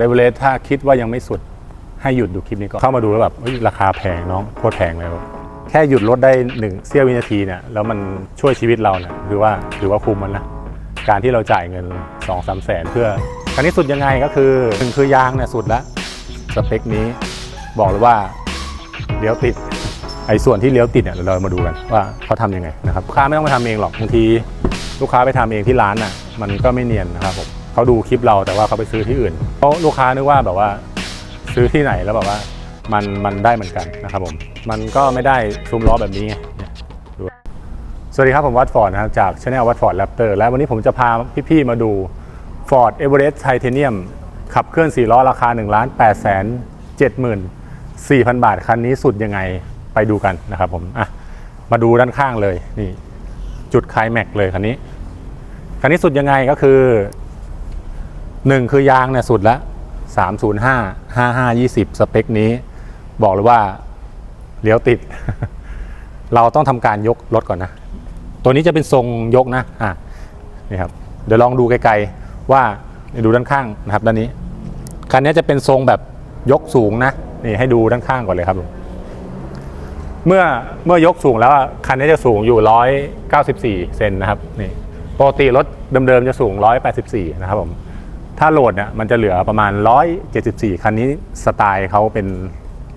เดเวเลสถ้าคิดว่ายังไม่สุดให้หยุดดูคลิปนี้ก่อน เข้ามาดูแล้วแบบราคาแพงน้องโคตรแพงเลยแบบแค่หยุดรถได้หนึ่งเสี้ยววินาทีเนี่ยแล้วมันช่วยชีวิตเราเนี่ยคือว่าถือว่าคุ้มมันนะการที่เราจ่ายเงิน2องสามแสนเพื่อคันนี้สุดยังไงก็คือหนึ่งคือยางเนี่ยสุดละสเปคนี้บอกเลยว่าเลี้ยวติดไอ้ส่วนที่เลี้ยวติดเนี่ยเรามาดูกันว่าเขาทำยังไงนะครับลูกค้าไม่ต้องไปทำเองหรอกบางทีลูกค้าไปทำเองที่ร้านน่ะมันก็ไม่เนียนนะครับผม เขาดูคลิปเราแต่ว่าเขาไปซื้อที่อื่นเพราะลูกค้านึกว่าแบบว่าซื้อที่ไหนแล้วแบบว่ามันมันได้เหมือนกันนะครับผม มันก็ไม่ได้ซุ้มล้อแบบนี้สวัสดีครับผมวัดฟอร์ดนะครับจากช anel วัดฟอร์ดแรปเตอร์และวันนี้ผมจะพาพี่ๆมาดู Ford Everest Titanium ขับเคลื่อน 4 ล้อราคา1ล้าน8แสน7 4,000 บาท คันนี้สุดยังไงไปดูกันนะครับผมอะมาดูด้านข้างเลยนี่จุดคลายแม็กเลยคันนี้ คันนี้สุดยังไงก็คือ 1คือยางเนี่ยสุดละ305 55 20สเปคนี้ บอกเลยว่าเลี้ยวติด เราต้องทำการยกรถก่อนนะ ตัวนี้จะเป็นทรงยกนะอะนี่ครับเดี๋ยวลองดูไกลๆว่าดูด้านข้างนะครับด้านนี้คันนี้จะเป็นทรงแบบยกสูงนะนี่ให้ดูด้านข้างก่อนเลยครับผมเมื่อเมื่อยกสูงแล้วคันนี้จะสูงอยู่ 194 เซนนะครับนี่ปกติรถเดิมๆจะสูง 184 นะครับผม ถ้าโหลดเนี่ยมันจะเหลือประมาณ 174 คันนี้สไตล์เขาเป็น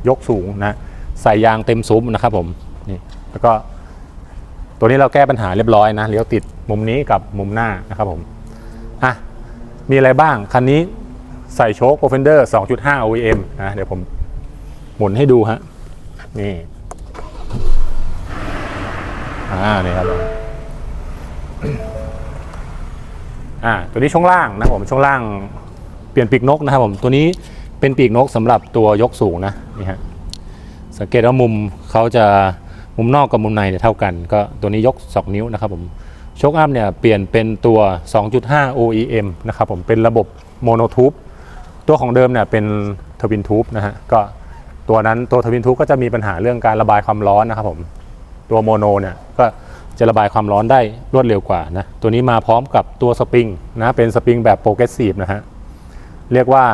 ยกสูงนะใส่ยางเต็มซุ้มนะครับผมนี่แล้วก็ ตัวนี้เราแก้ปัญหาเรียบร้อยนะเลี้ยวติดมุมนี้กับมุมหน้านะครับผมอะมีอะไรบ้าง คันนี้ใส่โชค p r o f e n d e r 2.5 OEM นะเดี๋ยวผมหมุนให้ดูฮะนี่อ่านี่ครับ อ่าตัวนี้ช่วงล่างนะครับผมช่วงล่างเปลี่ยนปีกนกนะครับผมตัวนี้เป็นปีกนกสำหรับตัวยกสูงนะนี่ฮะสังเกตว่ามุมเขาจะมุมนอกกับมุมในเนี่ยเท่ากัน ก็ตัวนี้ยก 2 นิ้วนะครับผมโชคอัพเนี่ยเปลี่ยนเป็นตัว 2.5 OEM นะครับผมเป็นระบบโมโนทูบตัวของเดิมเนี่ยเป็นทวินทูบนะฮะก็ตัวนั้นตัวทวินทูบก็จะมีปัญหาเรื่องการระบายความร้อนนะครับผมตัวโมโนเนี่ยก็ จะระบายความร้อนได้รวดเร็วกว่านะตัวนี้มาพร้อมกับตัวสปริงนะเป็นสปริงแบบโปรเกรสซีฟนะฮะเรียกว่า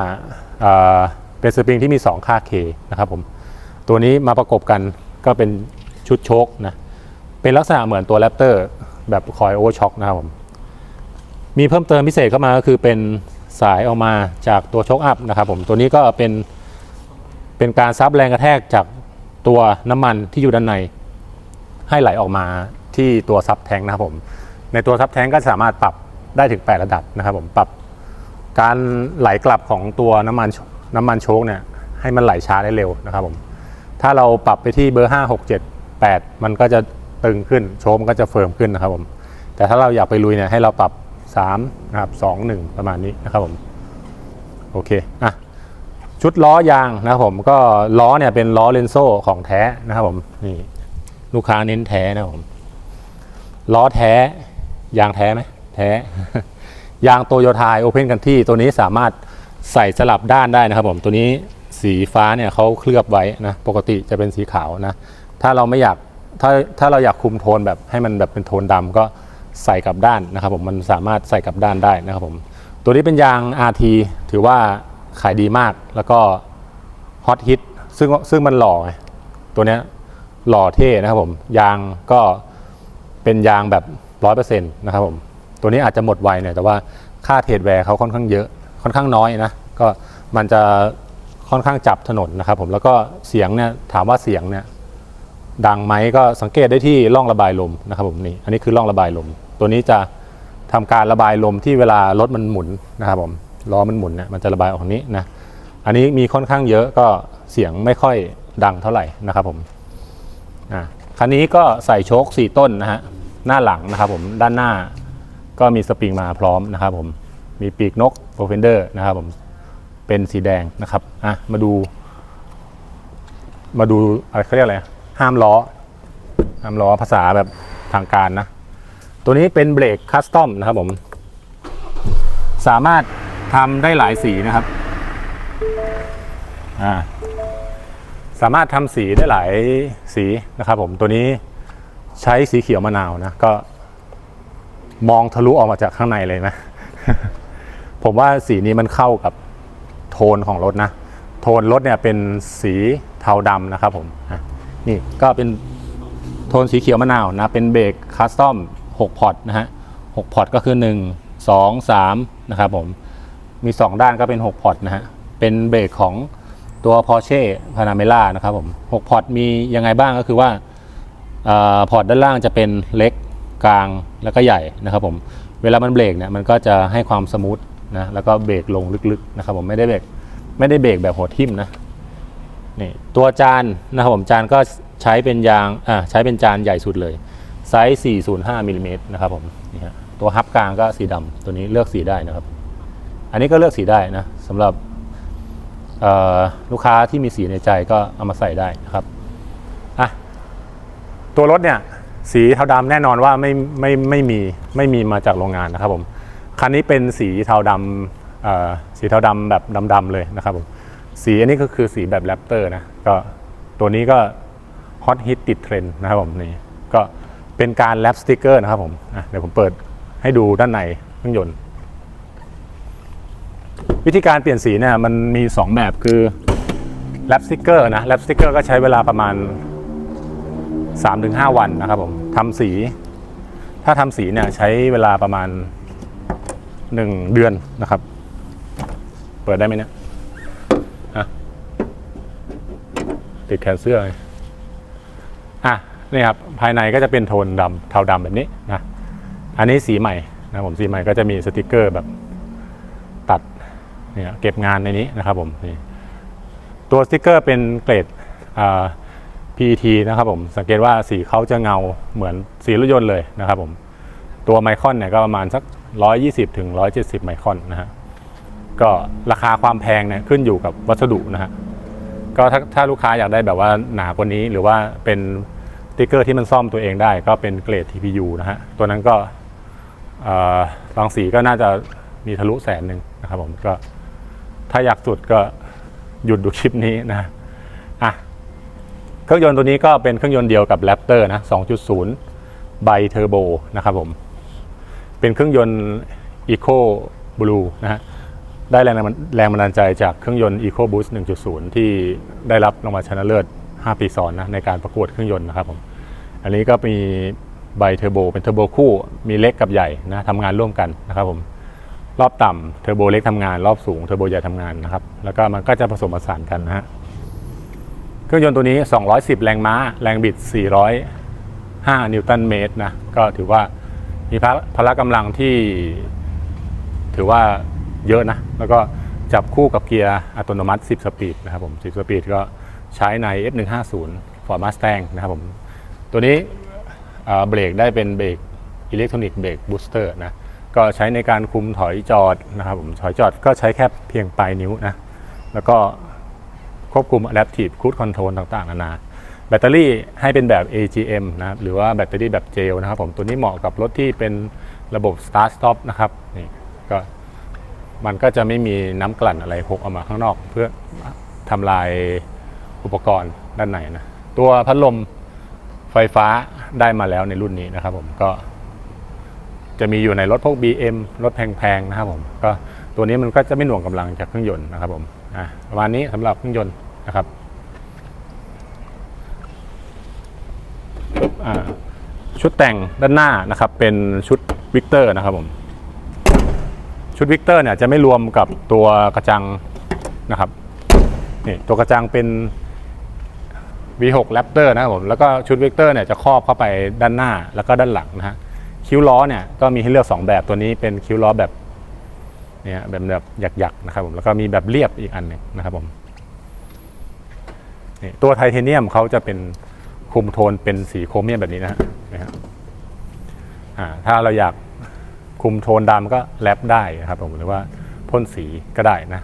เอ่อเป็นสปริงที่มี 2 ค่า K นะครับผมตัวนี้มาประกบกันก็เป็นชุดโชคนะเป็นลักษณะเหมือนตัวแรปเตอร์แบบคอยโอเวอร์ช็อคนะครับผมมีเพิ่มเติมพิเศษเข้ามาก็คือเป็นสายออกมาจากตัวโชคอัพนะครับผมตัวนี้ก็เป็นเป็นการซับแรงกระแทกจากตัวน้ำมันที่อยู่ด้านในให้ไหลออกมา ที่ตัวซับแทงนะครับผม ในตัวซับแทงก็สามารถปรับได้ถึง 8 ระดับนะครับผมปรับการไหลกลับของตัวน้ำมันน้ำมันโชคเนี่ยให้มันไหลช้าได้เร็วนะครับผมถ้าเราปรับไปที่เบอร์ 5 6 7 8 มันก็จะตึงขึ้นโชคมันก็จะเฟิร์มขึ้นนะครับผมแต่ถ้าเราอยากไปลุยเนี่ยให้เราปรับ3นะครับ2 1 ประมาณนี้นะครับผมโอเคอะชุดล้อยางนะครับผมก็ล้อเนี่ยเป็นล้อเลนโซ่ของแท้นะครับผมนี่ลูกค้าเน้นแท้นะครับผม ล้อแท้ ยางแท้ไหมแท้ ยางโตโยต้าโอเพนกันที่ตัวนี้สามารถใส่สลับด้านได้นะครับผมตัวนี้สีฟ้าเนี่ยเขาเคลือบไว้นะปกติจะเป็นสีขาวนะ ถ้าเราไม่อยากถ้าถ้าเราอยากคุมโทนแบบให้มันแบบเป็นโทนดำก็ใส่กลับด้านนะครับผมมันสามารถใส่กลับด้านได้นะครับผมตัวนี้เป็นยาง RT ถือว่าขายดีมากแล้วก็ฮอตฮิตซึ่งซึ่งมันหล่อไงตัวเนี้ยหล่อเท่นะครับผมยางก็ เป็นยางแบบร้อยเปอร์เซ็นต์นะครับผมตัวนี้อาจจะหมดไวหน่อยแต่ว่าค่าเทรดแวร์เขาค่อนข้างเยอะค่อนข้างน้อยนะก็มันจะค่อนข้างจับถนนนะครับผมแล้วก็เสียงเนี่ยถามว่าเสียงเนี่ยดังไหมก็สังเกตได้ที่ร่องระบายลมนะครับผมนี่อันนี้คือร่องระบายลม ตัวนี้จะทำการระบายลมที่เวลารถมันหมุนนะครับผมล้อมันหมุนเนี่ยมันจะระบายออกนี้นะอันนี้มีค่อนข้างเยอะก็เสียงไม่ค่อยดังเท่าไหร่นะครับผมอะ คันนี้ก็ใส่โชค4 ต้นนะฮะหน้าหลังนะครับผมด้านหน้าก็มีสปริงมาพร้อมนะครับผมมีปีกนกโปรเฟนเดอร์นะครับผมเป็นสีแดงนะครับอะมาดู มาดูอะไรเขาเรียกอะไรห้ามล้อห้ามล้อภาษาแบบทางการนะ ตัวนี้เป็นเบรกคัสตอมนะครับผม สามารถทำได้หลายสีนะครับอ่า สามารถทำสีได้หลายสีนะครับผมตัวนี้ใช้สีเขียวมะนาวนะก็มองทะลุออกมาจากข้างในเลยนะ ผมว่าสีนี้มันเข้ากับโทนของรถนะ โทนรถเนี่ยเป็นสีเทาดำนะครับผมนี่ก็เป็นโทนสีเขียวมะนาวนะ เป็นเบรกคัสตอม6พอร์ตนะฮะ6พอร์ตก็คือ 1 2 3 นะครับผม มี 2 ด้านก็เป็น 6 พอร์ตนะฮะ เป็นเบรกของ ตัว Porsche Panamera นะครับผม6พอร์ตมียังไงบ้างก็คือว่าอพอร์ตด้านล่างจะเป็นเล็กกลางแล้วก็ใหญ่นะครับผมเวลามันเบรกเนี่ยมันก็จะให้ความสมูทนะแล้วก็เบรกลงลึกๆนะครับผมไม่ได้เบรกไม่ได้เบรกแบบหัวทิ่มนะนี่ตัวจานนะครับผมจานก็ใช้เป็นยางอ่าใช้เป็นจานใหญ่สุดเลยไซส์ 405มิลลิเมตรนะครับผมนี่ฮะตัวฮับกลางก็สีดำตัวนี้เลือกสีได้นะครับ อันนี้ก็เลือกสีได้นะสำหรับ ลูกค้าที่มีสีในใจก็เอามาใส่ได้นะครับอะตัวรถเนี่ยสีเทาดำแน่นอนว่าไม่ไม่ไม่มีไม่มีมาจากโรงงานนะครับผมคันนี้เป็นสีเทาดำสีเทาดำแบบดำๆเลยนะครับผมสีอันนี้ก็คือสีแบบแรปเตอร์นะก็ตัวนี้ก็ฮอตฮิตติดเทรนด์นะครับผมนี่ก็เป็นการแรปสติกเกอร์นะครับผมเดี๋ยวผมเปิดให้ดูด้านในเครื่องยนต์ วิธีการเปลี่ยนสีเนี่ยมันมี 2 แบบคือแรปสติกเกอร์นะแรปสติกเกอร์ก็ใช้เวลาประมาณ 3-5 วันนะครับผมทำสี ถ้าทำสีเนี่ยใช้เวลาประมาณ 1 เดือนนะครับ เปิดได้ไหมเนี่ยติดแขนเสื้ออะนี่ครับภายในก็จะเป็นโทนดำเทาดำแบบนี้นะอันนี้สีใหม่นะผมสีใหม่ก็จะมีสติกเกอร์แบบ เนี่ยเก็บงานในนี้นะครับผมนี่ตัวสติกเกอร์เป็นเกรด PET นะครับผมสังเกตว่าสีเขาจะเงาเหมือนสีรถยนต์เลยนะครับผมตัวไมครอนเนี่ยก็ประมาณสัก 120ถึง170 ไมครอนนะฮะก็ราคาความแพงเนี่ยขึ้นอยู่กับวัสดุนะฮะก็ถ้าถ้าลูกค้าอยากได้แบบว่าหนากว่านี้หรือว่าเป็นสติกเกอร์ที่มันซ่อมตัวเองได้ก็เป็นเกรด TPU นะฮะตัวนั้นก็เอ่อบางสีก็น่าจะมีทะลุแสนหนึ่งนะครับผมก็ ถ้าอยากสุดก็หยุดดูคลิปนี้นะอะเครื่องยนต์ตัวนี้ก็เป็นเครื่องยนต์เดียวกับ Raptor นะ 2.0 ไบเทอร์โบนะครับผม เป็นเครื่องยนต์ Eco Blue นะฮะได้แรงแรงบันดาลใจจากเครื่องยนต์ Eco Boost 1.0 ที่ได้รับรางวัลชนะเลิศ 5 ปีซ้อนนะในการประกวดเครื่องยนต์นะครับผม อันนี้ก็มีไบเทอร์โบเป็นเทอร์โบคู่ มีเล็กกับใหญ่นะทำงานร่วมกันนะครับผม รอบต่ำเทอร์โบเล็กทำงาน รอบสูงเทอร์โบใหญ่ทำงานนะครับ แล้วก็มันก็จะผสมผสานกันนะฮะเครื่องยนต์ตัวนี้ 210 แรงม้า แรงบิด 405 นิวตันเมตรนะ ก็ถือว่ามีพละพละกำลังที่ถือว่าเยอะนะ แล้วก็จับคู่กับเกียร์อัตโนมัติ 10 สปีดนะครับผม 10 สปีดก็ใช้ใน F150 Ford Mustang นะครับผม ตัวนี้เบรกได้เป็นเบรกอิเล็กทรอนิกส์เบรกบูสเตอร์นะ ก็ใช้ในการคุมถอยจอดนะครับผมถอยจอดก็ใช้แค่เพียงปลายนิ้วนะ แล้วก็ควบคุม Adaptive Cruise Control ต่างๆนานา แบตเตอรี่ให้เป็นแบบ AGM นะครับหรือว่าแบตเตอรี่แบบเจลนะครับผมตัวนี้เหมาะกับรถที่เป็นระบบ Start Stop นะครับนี่ก็มันก็จะไม่มีน้ำกลั่นอะไรหกออกมาข้างนอก เพื่อทำลายอุปกรณ์ด้านในนะตัวพัดลมไฟฟ้าได้มาแล้วในรุ่นนี้นะครับผมก็ จะมีอยู่ในรถพวก BM รถแพงๆนะครับผมก็ตัวนี้มันก็จะไม่หน่วงกำลังจากเครื่องยนต์นะครับผมอะประมาณนี้สำหรับเครื่องยนต์นะครับชุดแต่งด้านหน้านะครับเป็นชุดวิกเตอร์นะครับผมชุดวิกเตอร์เนี่ยจะไม่รวมกับตัวกระจังนะครับนี่ตัวกระจังเป็น V6 Raptor นะครับผมแล้วก็ชุดวิกเตอร์เนี่ยจะครอบเข้าไปด้านหน้าแล้วก็ด้านหลังนะฮะ คิ้วล้อเนี่ยก็มีให้เลือก 2 แบบตัวนี้เป็นคิ้วล้อแบบเนี่ยแบบแบบหยักๆนะครับผมแล้วก็มีแบบเรียบอีกอันหนึงนะครับผมนี่ตัวไทเทเนียมเขาจะเป็นคุมโทนเป็นสีโครเมียมแบบนี้นะฮะนะฮะถ้าเราอยากคุมโทนดำก็แรปได้นะครับผมหรือว่าพ่นสีก็ได้นะ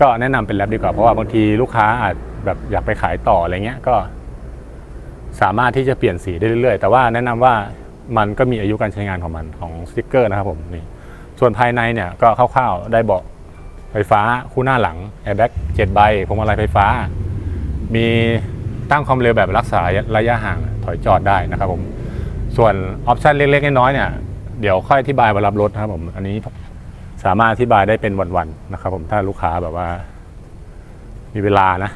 ก็แนะนำเป็นแรปดีกว่าเพราะว่าบางทีลูกค้าอาจแบบอยากไปขายต่ออะไรเงี้ยก็สามารถที่จะเปลี่ยนสีได้เรื่อยๆ แต่ว่าแนะนำว่า มันก็มีอายุการใช้งานของมันของสติกเกอร์นะครับผมนี่ส่วนภายในเนี่ยก็คร่าวๆได้เบาะไฟฟ้าคู่หน้าหลังแอร์แบ็กเจ็ดใบพวงมาลัยไฟฟ้า มีตั้งความเร็วแบบรักษาระยะห่างถอยจอดได้นะครับผมส่วนออปชันเล็กๆน้อยๆเนี่ยเดี๋ยวค่อยอธิบายเวลารับรถนะครับผมอันนี้สามารถอธิบายได้เป็นวันๆนะครับผมถ้าลูกค้าแบบว่า มีเวลานะ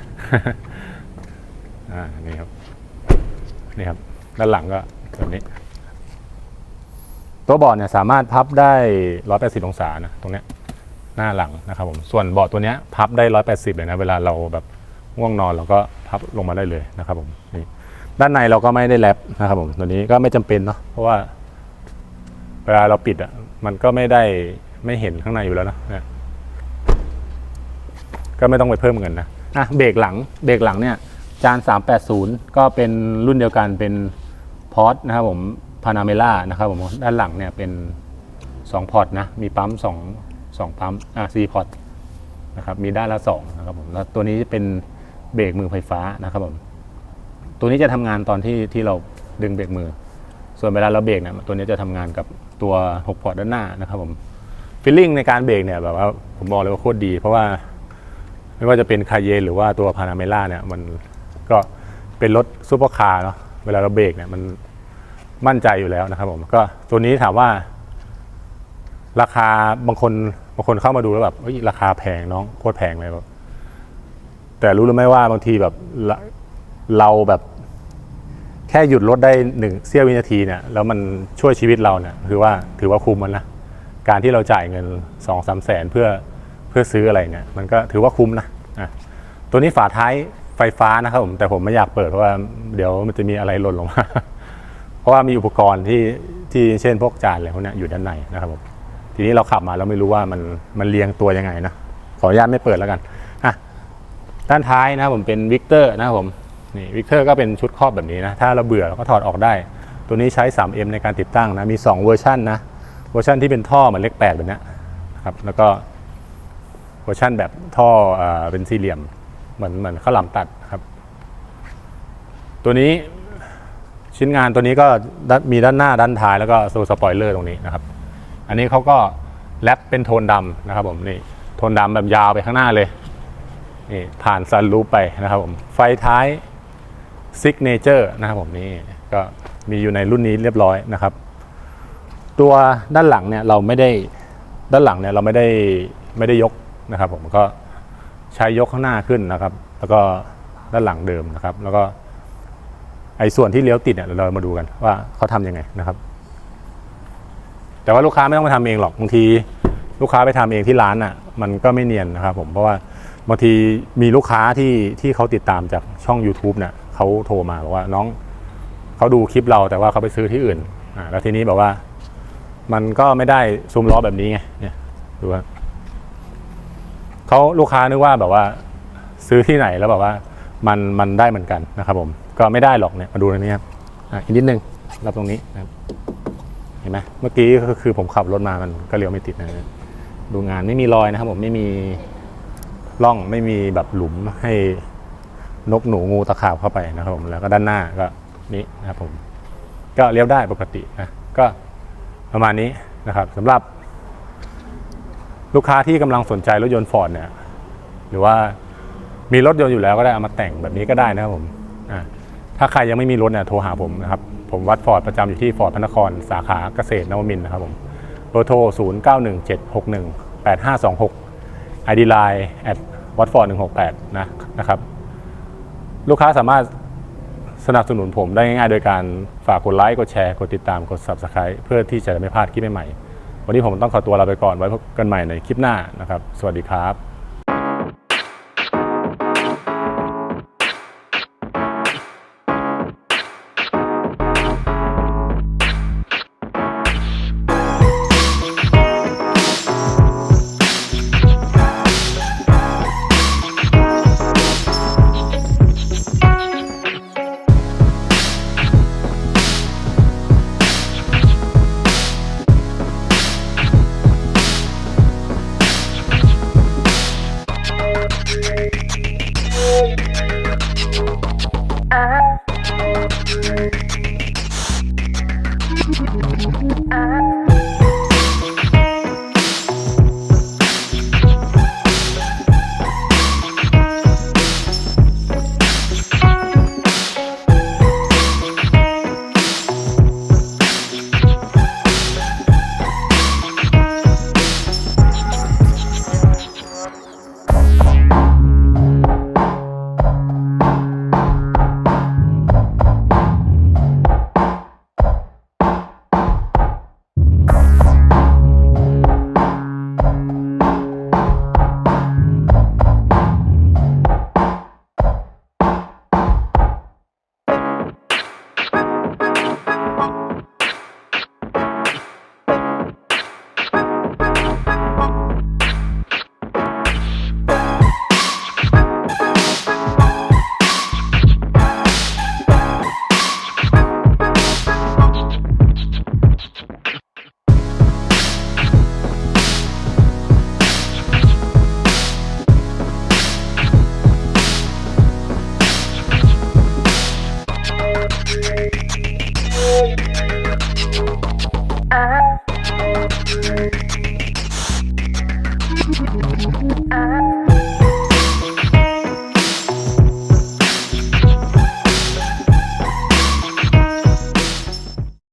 อ่านี่ครับนี่ครับด้านหลังก็แบบนี้ ตัวเบาะเนี่ยสามารถพับได้ 180 องศานะตรงเนี้ยหน้าหลังนะครับผมส่วนเบาะตัวเนี้ยพับได้ 180 เลยนะเวลาเราแบบง่วงนอนเราก็พับลงมาได้เลยนะครับผมนี่ด้านในเราก็ไม่ได้แรปนะครับผมตัวนี้ก็ไม่จำเป็นเนาะเพราะว่า เวลาเราปิดอะมันก็ไม่ได้ไม่เห็นข้างในอยู่แล้วนะนก็ไม่ต้องไปเพิ่มเงินนะอะเบรกหลังเบรกหลังเนี่ยจาน 380 ก็เป็นรุ่นเดียวกันเป็นพอร์ตนะครับผม พานาเมล่านะครับผมด้านหลังเนี่ยเป็น 2 พอร์ตนะ มีปั๊ม2 2ปั๊มอะ4พอร์ตนะครับมีด้านละ2นะครับผมแล้วตัวนี้จะเป็นเบรกมือไฟฟ้านะครับผมตัวนี้จะทำงานตอนที่ที่เราดึงเบรกมือ ส่วนเวลาเราเบรกเนี่ยตัวนี้จะทำงานกับตัว6พอร์ตด้านหน้านะครับผมฟีลลิ่งในการเบรกเนี่ยแบบว่าผมบอกเลยว่าโคตรดี เพราะว่าไม่ว่าจะเป็นคาเยนหรือว่าตัวพานาเมล่าเนี่ยมันก็เป็นรถซูเปอร์คาร์เนาะเวลาเราเบรกเนี่ยมัน มั่นใจอยู่แล้วนะครับผมก็ตัวนี้ถามว่า ราคาบางคนบางคนเข้ามาดูแล้วแบบราคาแพงน้องโคตรแพงเลยแบบแต่รู้หรือไม่ว่าบางทีแบบเราแบบแค่หยุดรถได้หนึ่งเสี้ยววินาทีเนี่ยแล้วมันช่วยชีวิตเราเนี่ยคือว่าถือว่าคุ้มมันนะการที่เราจ่ายเงินสองสามแสนเพื่อเพื่อซื้ออะไรเนี่ยมันก็ถือว่าคุ้มนะะตัวนี้ฝาท้ายไฟฟ้านะครับผมแต่ผมไม่อยากเปิดเพราะว่าเดี๋ยวมันจะมีอะไรหล่นลงมา ราะว่ามีอุปกรณ์ที่ที่เช่นพวกจานอะไรพวกนี้อยู่ด้านในนะครับผมทีนี้เราขับมาแล้วไม่รู้ว่ามันมันเรียงตัวยังไงนะขออนุญาตไม่เปิดแล้วกันอะด้านท้ายนะครับผมเป็นวิกเตอร์นะครับผมนี่วิกเตอร์ก็เป็นชุดครอบแบบนี้นะถ้าเราเบื่อเราก็ถอดออกได้ ตัวนี้ใช้ 3M ในการติดตั้งนะมี 2 เวอร์ชันนะเวอร์ชันที่เป็นท่อเหมือนเลข8แบบนี้นครับแล้วก็เวอร์ชันแบบท่อเออเป็นสี่เหลี่ยมเหมือนเหมือนข้าวหลามตัดครับ ตัวนี้ ชิ้นงานตัวนี้ก็มีด้านหน้าด้านท้ายแล้วก็โซสปอยเลอร์ตรงนี้นะครับ อันนี้เขาก็แรปเป็นโทนดำนะครับผมนี่โทนดำแบบยาวไปข้างหน้าเลยนี่ผ่านซันรูปไปนะครับผมไฟท้ายซิกเนเจอร์นะครับผมนี่ก็มีอยู่ในรุ่นนี้เรียบร้อยนะครับ ตัวด้านหลังเนี่ยเราไม่ได้ด้านหลังเนี่ยเราไม่ได้ไม่ได้ยกนะครับ ผมก็ใช้ยกข้างหน้าขึ้นนะครับ แล้วก็ด้านหลังเดิมนะครับ แล้วก็ ไอ้ส่วนที่เลี้ยวติดเนี่ยเรามาดูกันว่าเขาทำยังไงนะครับ แต่ว่าลูกค้าไม่ต้องไปทำเองหรอกบางทีลูกค้าไปทำเองที่ร้านอะ มันก็ไม่เนียนนะครับ ผมเพราะว่าบางทีมีลูกค้าที่ที่เขาติดตามจากช่อง YouTube เนี่ยเขาโทรมาบอกว่าน้องเขาดูคลิปเราแต่ว่าเขาไปซื้อที่อื่นอ่าแล้วทีนี้แบบว่า มันก็ไม่ได้ซุ้มล้อแบบนี้ไงเนี่ยดูว่าเขาลูกค้านึกว่าแบบว่า ซื้อที่ไหนแล้วแบบว่า มันมันได้เหมือนกันนะครับผม ก็ไม่ได้หรอกเนี่ยมาดูตรงนี้ครับอะอีกนิดนึงรับตรงนี้นะครับเห็นไหมเมื่อกี้ก็คือผมขับรถมามันก็เลี้ยวไม่ติดนะดูงานไม่มีรอยนะครับผมไม่มีร่องไม่มีแบบหลุมให้นกหนูงูตะขาบเข้าไปนะครับผมแล้วก็ด้านหน้าก็นี้นะครับผม ก็เลี้ยวได้ปกตินะก็ประมาณนี้นะครับสำหรับ ลูกค้าที่กำลังสนใจรถยนต์ฟอร์ดเนี่ยหรือว่ามีรถยนต์อยู่แล้วก็ได้เอามาแต่งแบบนี้ก็ได้นะครับผม ถ้าใครยังไม่มีรถเนี่ยโทรหาผมนะครับ ผมวัดฟอร์ดประจำอยู่ที่ฟอร์ดพระนครสาขาเกษตรนวมินทร์นะครับผมเบอร์โทร 0 9 1 7 6 1 8 5 2 6 ID Line at watford 168นะนะครับ ลูกค้าสามารถสนับสนุนผมได้ง่ายๆ โดยการฝากกดไลค์ กดแชร์ กดติดตาม กด Subscribe เพื่อที่จะไม่พลาดคลิปใหม่ๆ วันนี้ผมต้องขอตัวลาไปก่อนไว้พบกันใหม่ในคลิปหน้านะครับ สวัสดีครับ Uh-huh.